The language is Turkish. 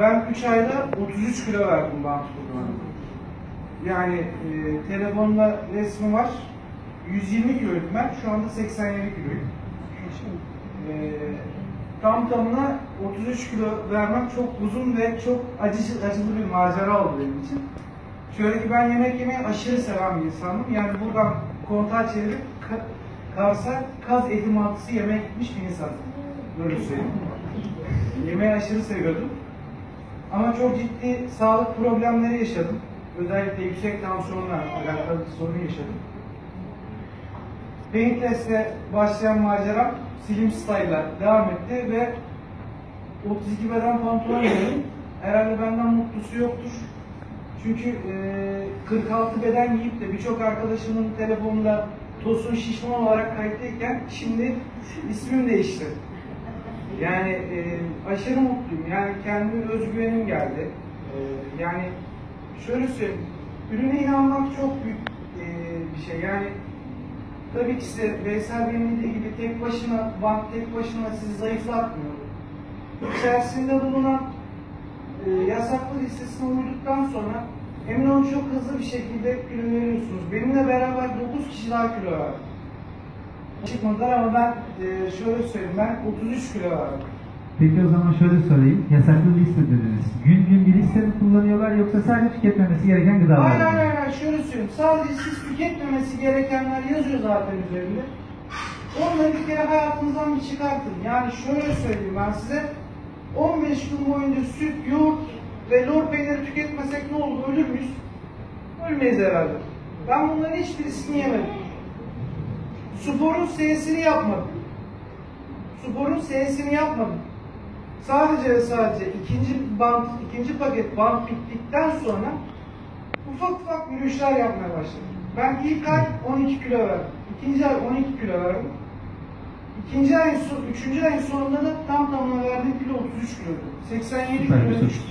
Ben 3 ayda 33 kilo verdim bant kullanımda. Yani e, telefonda resmi var. 120 kiloydum ben. Şu anda 87 kiloyum. E, tam tamına 33 kilo vermek çok uzun ve çok acıcı, acılı bir macera oldu benim için. Şöyle ki ben yemek yemeyi aşırı seven bir insanım. Yani buradan kontağı çevirip ka- Kars'a kaz eti mantısı yemeye gitmiş bir insanım. Böyle söyleyeyim. Yemeği aşırı seviyordum. Ama çok ciddi sağlık problemleri yaşadım. Özellikle yüksek tansiyonla alakalı bir sorun yaşadım. Paintless'le başlayan maceram Slim Style'la devam etti ve 32 beden pantolon giydim. Herhalde benden mutlusu yoktur. Çünkü eee, 46 beden giyip de birçok arkadaşımın telefonunda Tosun Şişman olarak kayıtlıyken şimdi ismim değişti. Yani e, aşırı mutluyum. Yani kendime özgüvenim geldi. E, yani şöyle söyleyeyim. Ürüne inanmak çok büyük e, bir şey. Yani tabii ki size Veysel Bey'in dediği gibi tek başına, bant tek başına sizi zayıflatmıyor. İçerisinde bulunan e, yasaklı listesine uyduktan sonra emin olun çok hızlı bir şekilde kilo veriyorsunuz. Benimle beraber 9 kişi daha kilo verdi. Çıkmadılar ama ben e, şöyle söyleyeyim ben 33 kilo verdim. Peki o zaman şöyle sorayım. Yasaklı liste dediniz. Gün gün bir liste mi kullanıyorlar yoksa sadece tüketmemesi gereken gıdalar Hayır mı? hayır hayır hayır, şöyle söyleyeyim. Sadece siz tüketmemesi gerekenler yazıyor zaten üzerinde. Onları bir kere hayatınızdan bir çıkartın. Yani şöyle söyleyeyim ben size. 15 gün boyunca süt, yoğurt ve lor peyniri tüketmesek ne olur? Ölür müyüz? Ölmeyiz herhalde. Ben bunların hiçbirisini yemedim. Sporun S'sini yapmadım. Sporun S'sini yapmadım. Sadece sadece ikinci bant, ikinci paket bant bittikten sonra ufak ufak yürüyüşler yapmaya başladım. Ben ilk ay 12 kilo verdim. İkinci ay 12 kilo verdim. İkinci ayın üçüncü ayın sonunda da tam tamına verdiğim kilo 33 kilo. 87 Süper bir kilo sonuç. düştüm.